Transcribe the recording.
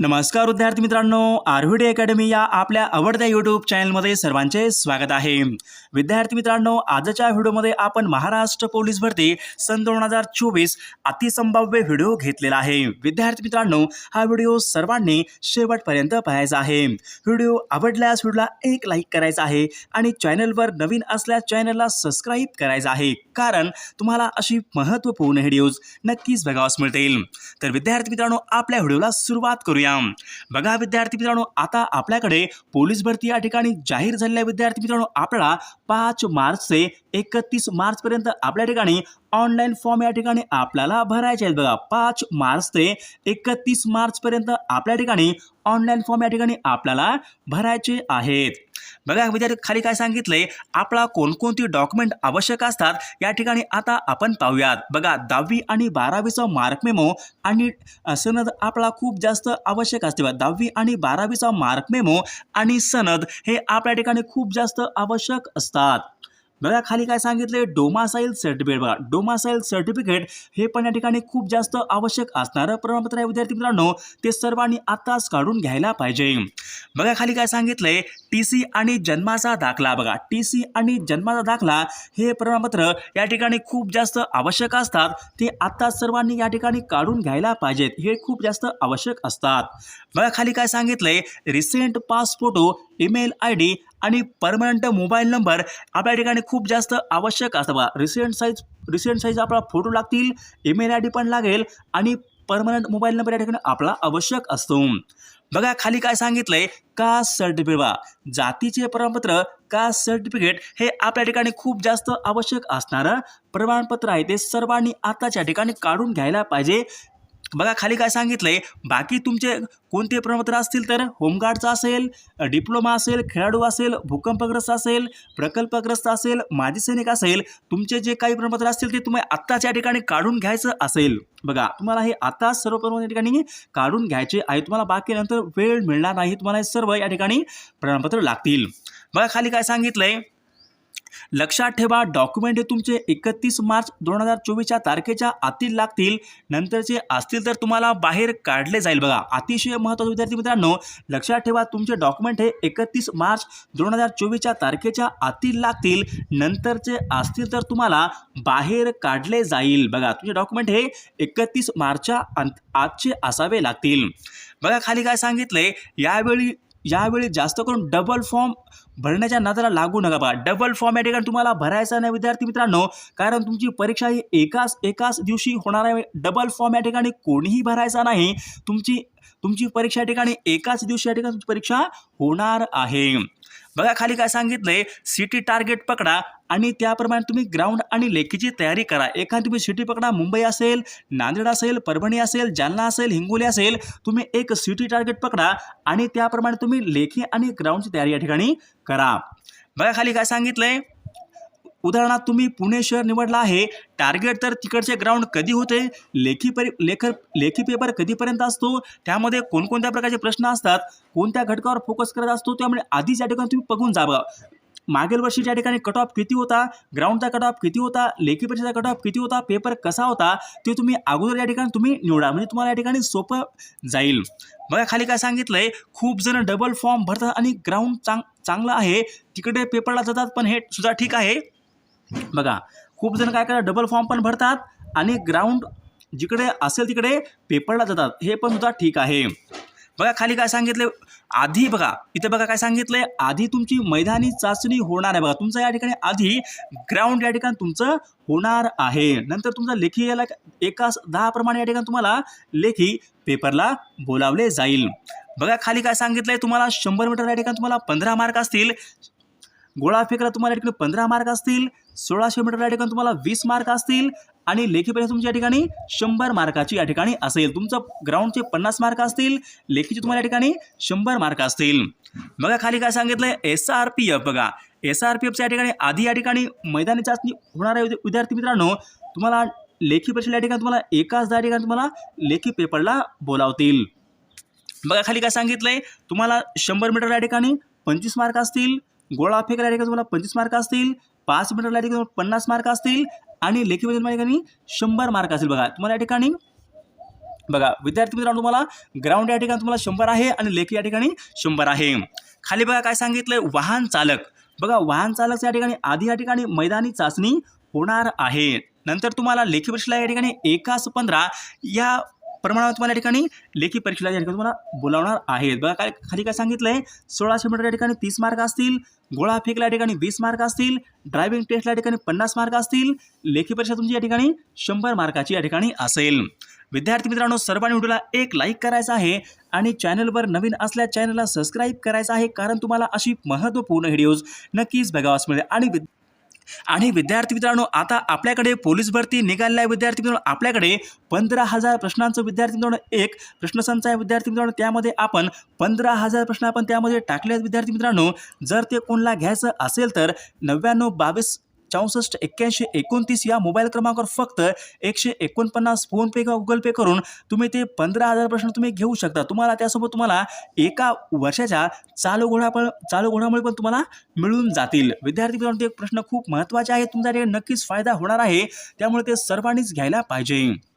नमस्कार विद्यार्थी मित्रांनो आरव्हीडी अकॅडमी या आपल्या आवडत्या यूट्यूब चॅनलमध्ये सर्वांचे स्वागत आहे. विद्यार्थी मित्रांनो आजच्या व्हिडिओमध्ये आपण महाराष्ट्र पोलीस भरती सन दोन हजार चोवीस अतिसंभाव्य व्हिडिओ घेतलेला आहे. विद्यार्थी मित्रांनो हा व्हिडिओ सर्वांनी शेवटपर्यंत पाहायचा आहे. व्हिडिओ आवडल्यास व्हिडिओला एक लाईक करायचा आहे आणि चॅनलवर नवीन असल्यास चॅनलला सबस्क्राईब करायचं आहे. कारण तुम्हाला अशी महत्त्वपूर्ण व्हिडिओज नक्कीच बघावास मिळतील. तर विद्यार्थी मित्रांनो आपल्या व्हिडिओला सुरुवात करूया. बघा विद्यार्थी मित्रांनो आता आपल्याकडे पोलीस भरती या ठिकाणी जाहीर झालेल्या विद्यार्थी मित्रांनो आपल्याला पाच मार्च ते एकतीस मार्चपर्यंत आपल्या ठिकाणी ऑनलाईन फॉर्म या ठिकाणी आपल्याला भरायचे आहेत. बघा पाच मार्च ते एकतीस मार्चपर्यंत आपल्या ठिकाणी ऑनलाईन फॉर्म या ठिकाणी आपल्याला भरायचे आहेत. बघा विद्यार्थी खाली काय सांगितलंय? आपला कोणकोणती डॉक्युमेंट आवश्यक असतात या ठिकाणी आता आपण पाहूयात. बघा दहावी आणि बारावीचा मार्क मेमो आणि सनद आपला खूप जास्त आवश्यक असते. बघा दहावी आणि बारावीचा मार्क मेमो आणि सनद हे आपल्या ठिकाणी खूप जास्त आवश्यक असतात. बघा खाली काय सांगितले डोमासाईल सर्टिफिकेट बघा. डोमासाईल सर्टिफिकेट हे पण या ठिकाणी खूप जास्त आवश्यक असणारं. प्रमाणपत्र आहे विद्यार्थी मित्रांनो ते सर्वांनी आताच काढून घ्यायला पाहिजे. बघा खाली काय सांगितलंय? टी सी आणि जन्माचा दाखला बघा. टी सी आणि जन्माचा दाखला हे प्रमाणपत्र या ठिकाणी खूप जास्त आवश्यक असतात. ते आत्ताच सर्वांनी या ठिकाणी काढून घ्यायला पाहिजेत. हे खूप जास्त आवश्यक असतात. बघा खाली काय सांगितलंय? Recent pass photo email I D आणि परमनंट मोबाईल नंबर आपल्या ठिकाणी खूप जास्त आवश्यक असतं रिसेंट साईज रिसेंट साईज आपला फोटो लागतील ईमेल आय डी पण लागेल आणि परमनंट मोबाईल नंबर या ठिकाणी आपला आवश्यक असतो. बघा खाली काय सांगितलंय? कास्ट सर्टिफिकेट वा जातीचे प्रमाणपत्र कास्ट सर्टिफिकेट हे आपल्या ठिकाणी खूप जास्त आवश्यक असणारं प्रमाणपत्र आहे. ते सर्वांनी आताच्या ठिकाणी काढून घ्यायला पाहिजे. बघा खाली काय सांगितलंय? बाकी तुमचे कोणते प्रमाणपत्र असतील तर होमगार्डचं असेल डिप्लोमा असेल खेळाडू असेल भूकंपग्रस्त असेल प्रकल्पग्रस्त असेल माजी सैनिक असेल तुमचे जे काही प्रमाणपत्र असतील ते तुम्ही आत्ताच या ठिकाणी काढून घ्यायचं असेल. बघा तुम्हाला हे आता सर्व प्रमाण या ठिकाणी काढून घ्यायचे आहे. तुम्हाला बाकी नंतर वेळ मिळणार नाही. तुम्हाला हे सर्व या ठिकाणी प्रमाणपत्र लागतील. बघा खाली काय सांगितलंय? लक्षात ठेवा डॉक्युमेंट हे तुमचे एकतीस मार्च दोन हजार चोवीसच्या तारखेच्या आतील लागतील. नंतरचे असतील तर तुम्हाला बाहेर काढले जाईल बघा. अतिशय महत्त्वाचे विद्यार्थी मित्रांनो लक्षात ठेवा तुमचे डॉक्युमेंट हे एकतीस मार्च दोन हजार चोवीसच्या तारखेच्या आतील लागतील. नंतरचे असतील तर तुम्हाला बाहेर काढले जाईल बघा. तुमचे डॉक्युमेंट हे एकतीस मार्चच्या अंत आजचे असावे लागतील. बघा खाली काय सांगितले यावेळी यावेळी जास्त करून डबल फॉर्म भरण्याच्या नजरा लागू नका बघा. डबल फॉर्म या ठिकाणी तुम्हाला भरायचा नाही विद्यार्थी मित्रांनो. कारण तुमची परीक्षा ही एकाच एकाच दिवशी होणार आहे. डबल फॉर्म या ठिकाणी कोणीही भरायचा नाही. तुमची तुमची परीक्षा या ठिकाणी एकाच दिवशी या ठिकाणी तुमची परीक्षा होणार आहे. बघा खाली काय सांगितलंय सिटी टार्गेट पकडा आणि त्याप्रमाणे तुम्ही ग्राउंड आणि लेखीची तयारी करा. एखादी तुम्ही सिटी पकडा मुंबई असेल नांदेड असेल परभणी असेल जालना असेल हिंगोली असेल तुम्ही एक सिटी टार्गेट पकडा आणि त्याप्रमाणे तुम्ही लेखी आणि ग्राउंडची तयारी या ठिकाणी करा. बघा खाली काय सांगितलंय उदाहरणार्थ तुम्ही पुणे शहर निवडला आहे. टार्गेट तर तिकडचे ग्राउंड कधी होते? लेखी परी लेख लेखी पेपर कधीपर्यंत असतो? त्यामध्ये कोणकोणत्या प्रकारचे प्रश्न असतात? कोणत्या घटकावर फोकस करत असतो? त्यामुळे आधीच या ठिकाणी तुम्ही बघून जावं मागील वर्षी ज्या ठिकाणी कट ऑफ किती होता? ग्राउंडचा कट ऑफ किती होता? लेखी परीक्षेचा कट ऑफ किती होता? पेपर कसा होता? ते तुम्ही अगोदर या ठिकाणी तुम्ही निवडा. म्हणजे तुम्हाला या ठिकाणी सोपं जाईल. बघा खाली काय सांगितलंय? खूप जण डबल फॉर्म भरतात आणि ग्राउंड चांग चांगलं आहे. तिकडे पेपरला जातात पण हे सुद्धा ठीक आहे. बघा खूप जण काय करतात डबल फॉर्म पण भरतात आणि ग्राउंड जिकडे असेल तिकडे पेपरला जातात. हे पण सुद्धा ठीक आहे. बघा खाली काय सांगितले? आधी बघा इथे बघा काय सांगितलंय आधी तुमची मैदानी चाचणी होणार आहे बघा. तुमचं या ठिकाणी आधी ग्राउंड या ठिकाणी तुमचं होणार आहे. नंतर तुमचा लेखी याला एका दहा प्रमाणे या ठिकाणी तुम्हाला लेखी पेपरला बोलावले जाईल. बघा खाली काय सांगितलंय? तुम्हाला शंभर मीटर या ठिकाणी तुम्हाला पंधरा मार्क असतील. गोळा फेकला तुम्हाला या ठिकाणी पंधरा मार्क असतील सोळाशे मीटर या ठिकाणी तुम्हाला वीस मार्क असतील आणि लेखी परीक्षा तुमच्या या ठिकाणी शंभर मार्काची या ठिकाणी असेल तुमचं ग्राउंडचे पन्नास मार्क असतील लेखीचे तुम्हाला या ठिकाणी शंभर मार्क असतील बघा खाली काय सांगितलंय एस आर पी एफ बघा एस आर पी एफच्या या ठिकाणी आधी या ठिकाणी मैदानी चाचणी होणार आहे विद्या- विद्यार्थी मित्रांनो तुम्हाला लेखी परीक्षेला या ठिकाणी तुम्हाला एकाच दहा ठिकाणी तुम्हाला लेखी पेपरला बोलावतील बघा खाली काय सांगितलंय तुम्हाला शंभर मीटर या ठिकाणी पंचवीस मार्क असतील गोळा फेकला या ठिकाणी तुम्हाला पंचवीस मार्क असतील पाच मीटरला या ठिकाणी पन्नास मार्क असतील आणि लेखी या ठिकाणी शंभर मार्क असतील बघा. तुम्हाला या ठिकाणी बघा विद्यार्थी मित्रांनो तुम्हाला ग्राउंड या ठिकाणी तुम्हाला शंभर आहे आणि लेखी या ठिकाणी शंभर आहे. खाली बघा काय सांगितलंय वाहन चालक. बघा वाहन चालक या ठिकाणी आधी या ठिकाणी मैदानी चाचणी होणार आहे. नंतर तुम्हाला लेखी परीक्षेला या ठिकाणी एकाच पंधरा या प्रमाणावर तुम्हाला या ठिकाणी लेखी परीक्षेला या ठिकाणी तुम्हाला बोलावणार आहेत. बघा काय खाली काय सांगितलं आहे सोळाशे मीटर या ठिकाणी तीस मार्क असतील. गोळा फेकला या ठिकाणी वीस मार्क असतील. ड्रायव्हिंग टेस्टला या ठिकाणी पन्नास मार्क असतील. लेखी परीक्षा तुमची या ठिकाणी शंभर मार्काची या ठिकाणी असेल. विद्यार्थी मित्रांनो सर्वांनी व्हिडिओला एक लाईक करायचा आहे आणि चॅनलवर नवीन असल्या चॅनलला सबस्क्राईब करायचं आहे कारण तुम्हाला अशी महत्त्वपूर्ण व्हिडिओज नक्कीच बघावास मिळेल. आणि आणि विद्यार्थी मित्रांनो आता आपल्याकडे पोलीस भरती निघालेला आहे. विद्यार्थी मित्रांनो आपल्याकडे पंधरा हजार प्रश्नांचं विद्यार्थी मित्रांनो एक प्रश्नसंच आहे विद्यार्थी मित्रांनो. त्यामध्ये आपण पंधरा हजार प्रश्न आपण त्यामध्ये टाकले आहेत विद्यार्थी मित्रांनो जर ते कोणला घ्यायचं असेल तर नव्याण्णव बावीस चौसष्ट एक्क्याऐंशी एकोणतीस या मोबाईल क्रमांकावर फक्त एकशे एकोणपन्नास फोनपे किंवा गुगल पे करून तुम्ही ते पंधरा हजार प्रश्न तुम्ही घेऊ शकता. तुम्हाला त्यासोबत तुम्हाला एका वर्षाच्या चालू घोडा पण चालू घोडामुळे पण तुम्हाला मिळून जातील. विद्यार्थी मित्रांनो ते प्रश्न खूप महत्त्वाचे आहेत तुमचा नक्कीच फायदा होणार आहे. त्यामुळे ते सर्वांनीच घ्यायला पाहिजे.